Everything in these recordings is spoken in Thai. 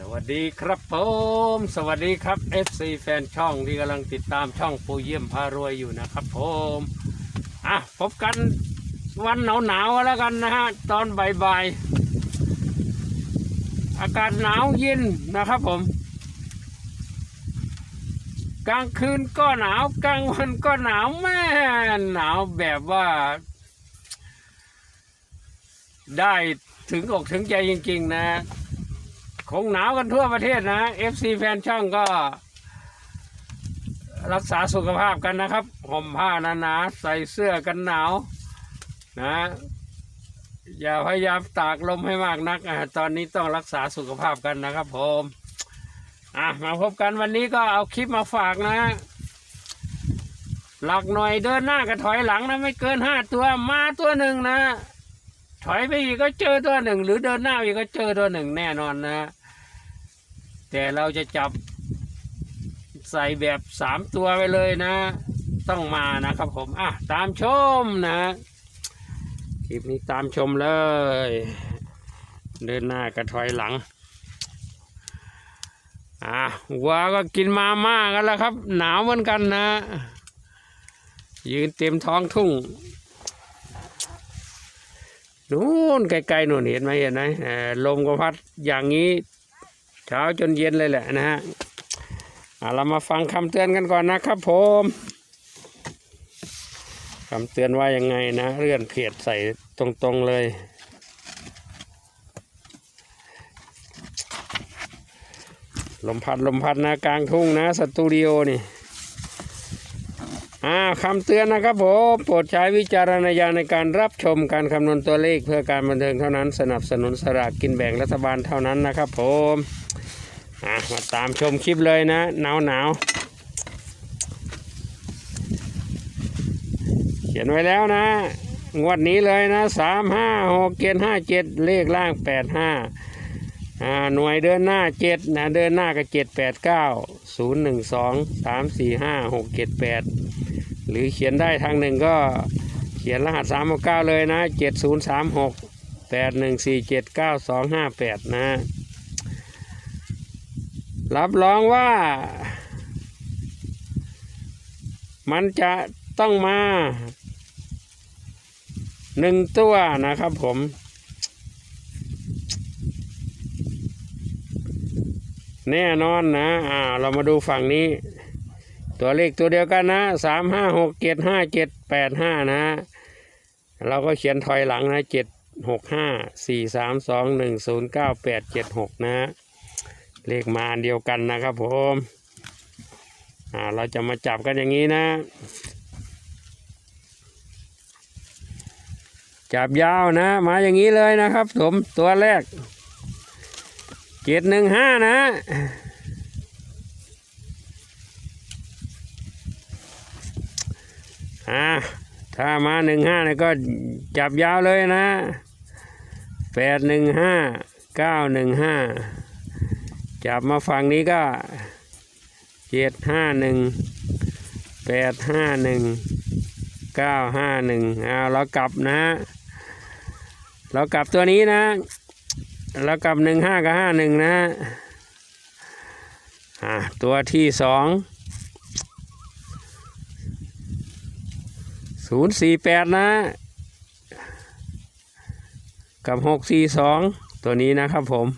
สวัสดีครับผม สวัสดีครับ FC แฟนช่องที่กำลังติดตามช่องปูเยี่ยมพารวยอยู่นะครับผมอะพบกันวันหนาวๆแล้วกันนะฮะตอนบ่ายๆอากาศหนาวเย็นนะครับผม กลางคืนก็หนาวกลางวันก็หนาวแม่หนาวแบบว่า ได้ถึงอกถึงใจจริง ๆ นะ คงหนาวกันทั่วประเทศนะ FC แฟนช่องก็ รักษาสุขภาพกันนะครับห่มผ้าหนาๆใส่เสื้อกันหนาวนะ อย่าพยายามตากลมให้มากนักอะตอนนี้ต้องรักษาสุขภาพกันนะครับผมอะมาพบกันวันนี้ก็เอาคลิปมาฝากนะ หลักหน่อยเดินหน้ากับถอยหลังนะไม่เกินห้าตัวมาตัวหนึ่งนะถอยไปอีกก็เจอตัวหนึ่ง หรือเดินหน้าอีกก็เจอตัวหนึ่งแน่นอนนะ แต่เราจะจับใส่แบบสามตัวไปเลยนะ ต้องมานะครับผม อะ ตามชมนะ คลิปนี้ตามชมเลย เดินหน้ากับถอยหลัง อะวัวก็กินมาม่ากันแล้วครับ หนาวเหมือนกันนะ ยืนเต็มท้องทุ่งนู่นไกลๆนู่นเห็นไหมเห็นไหมลมก็พัดอย่างนี้ เช้าจนเย็นเลยแหละนะฮะเรามาฟังคำเตือนกันก่อนนะครับผมคำเตือนว่ายังไงนะ เลื่อนเพจใส่ตรงๆเลย ลมพัดลมพัดนะกลางทุ่งนะสตูดิโอนี่อ่าคำเตือนนะครับผมโปรดใช้วิจารณญาณในการรับชมการคำนวณตัวเลขเพื่อการบันเทิงเท่านั้น สนับสนุนสลากกินแบ่งรัฐบาลเท่านั้นนะครับผม อ่ามาตามชมคลิปเลยนะหนาวหนาวเขียนไว้แล้วนะ งวดนี้เลยนะสามห้าหกเจ็ดห้าเจ็ดเลขล่างแปดห้าอ่าหน่วยเดินหน้าเจ็ดนะเดินหน้าก็เจ็ดแปดเก้าศูนย์หนึ่งสองสามสี่ห้าหกเจ็ดแปดหรือเขียนได้ทางหนึ่งก็เขียนรหัสสามหกเก้าเลยนะเจ็ดศูนย์สามหกแปดหนึ่งสี่เจ็ดเก้าสองห้าแปดนะ รับรองว่า มันจะต้องมาหนึ่งตัวนะครับผม แน่นอนนะ อ่า เรามาดูฝั่งนี้ ตัวเลขตัวเดียวกันนะสามห้าหกเจ็ดห้าเจ็ดแปดห้านะเราก็เขียนถอยหลังนะเจ็ดหกห้าสี่สามสองหนึ่งศูนย์เก้าแปดเจ็ดหกนะ เลขมาเดียวกันนะครับผมอ่าเราจะมาจับกันอย่างนี้นะ จับยาวนะ มาอย่างนี้เลยนะครับผมตัวแรกเจ็ดหนึ่งห้านะอ่าถ้ามาหนึ่งห้าเนี่ยก็จับยาวเลยนะแปดหนึ่งห้าเก้าหนึ่งห้า จับมาฝั่งนี้ก็เจ็ดห้าหนึ่งแปดห้าหนึ่งเก้าห้าหนึ่งเอาเรากลับนะเรากลับตัวนี้นะเรากลับหนึ่งห้ากับห้าหนึ่งนะอ่าตัวที่สองศูนย์สี่แปดนะ กับหกสี่สองตัวนี้นะครับผม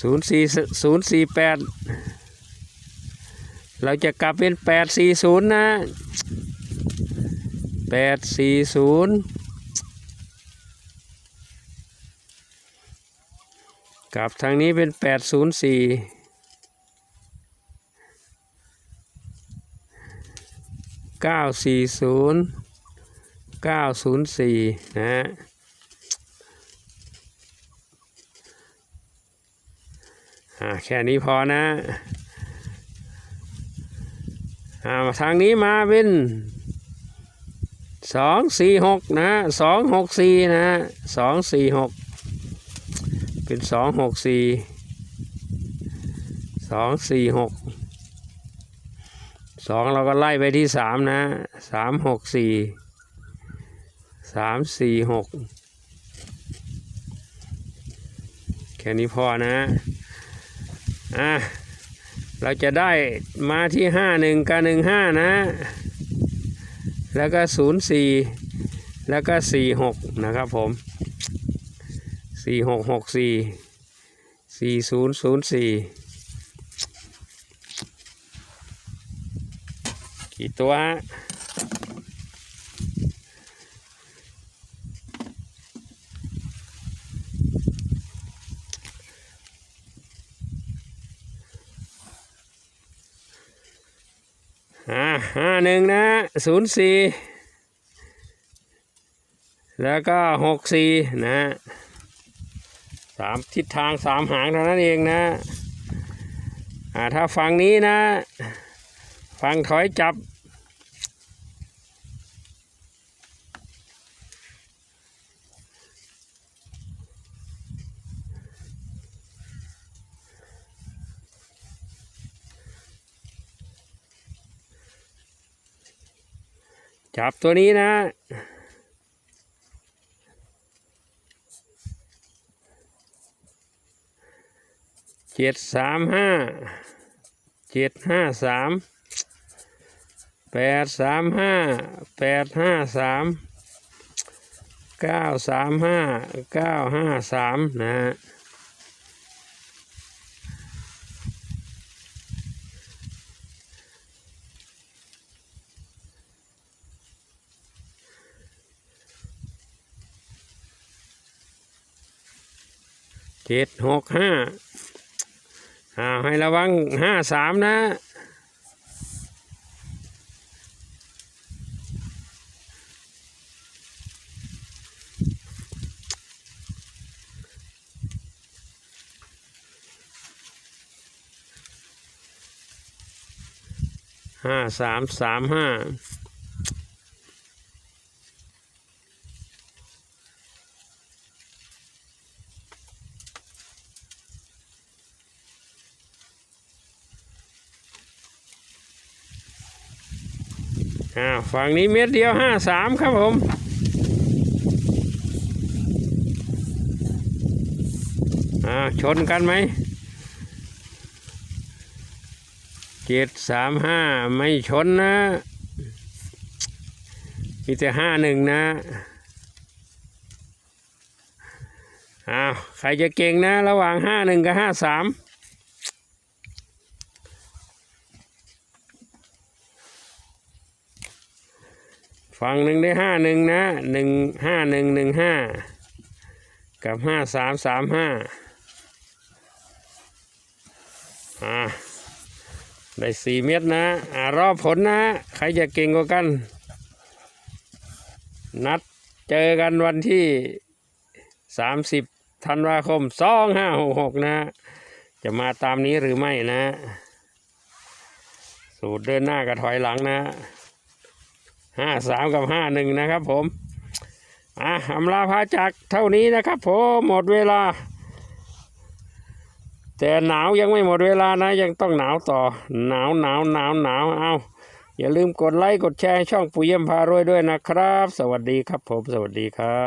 ศูนย์สี่ศูนย์สี่แปดเราจะกลับเป็นแปดสี่ศูนย์นะแปดสี่ศูนย์กลับทางนี้เป็นแปดศูนย์สี่เก้าสี่ศูนย์เก้าศูนย์สี่นะฮะอ่า แค่นี้พอนะอ่าทางนี้มาเป็นสองสี่หกนะสองหกสี่นะสองสี่หกเป็นสองหกสี่สองสี่หกสองเราก็ไล่ไปที่สามนะสามหกสี่สามสี่หกแค่นี้พอนะ อะเราจะได้มาที่ห้าหนึ่งกับหนึ่งห้านะ แล้วก็ศูนย์สี่แล้วก็สี่หกนะครับผมสี่หกหกสี่สี่ศูนย์ศูนย์สี่กี่ตัวฮะ ห้าหนึ่งนะศูนย์สี่แล้วก็หกสี่นะสามทิศทางสามหางเท่านั้นเองนะอ่าถ้าฝั่งนี้นะฝั่งถอยจับ จับตัวนี้นะเจ็ดสามห้าเจ็ดห้าสามแปดสามห้าแปดห้าสามเก้าสามห้าเก้าห้าสามนะฮะ เจ็ดหกห้าอ่าให้ระวังห้าสามนะห้าสามสามห้า อ่าฝั่งนี้เม็ดเดียวห้าสามครับผมอ่าชนกันไหมเจ็ดสามห้าไม่ชนนะ มีแต่ห้าหนึ่งนะอ้าวใครจะเก่งนะ ระหว่างห้าหนึ่งกับห้าสาม ฝั่งหนึ่งได้ห้าหนึ่งนะหนึ่งห้าหนึ่งหนึ่งห้ากับห้าสามสามห้าอ่าได้สี่เม็ดนะอ่ารอบผลนะ ใครจะเก่งกว่ากัน นัดเจอกันวันที่สามสิบธันวาคมสองห้าหกหกนะ จะมาตามนี้หรือไม่นะ สูตรเดินหน้ากับถอยหลังนะ ห้าสามกับห้าหนึ่งนะครับผมอะอำลาพาจากเท่านี้นะครับผมหมดเวลา แต่หนาวยังไม่หมดเวลานะ ยังต้องหนาวต่อ หนาวหนาวหนาวหนาวเอาอย่าลืมกดไลค์กดแชร์ช่องปุยเยี่ยมพารวยด้วยนะครับ สวัสดีครับผม สวัสดีครับ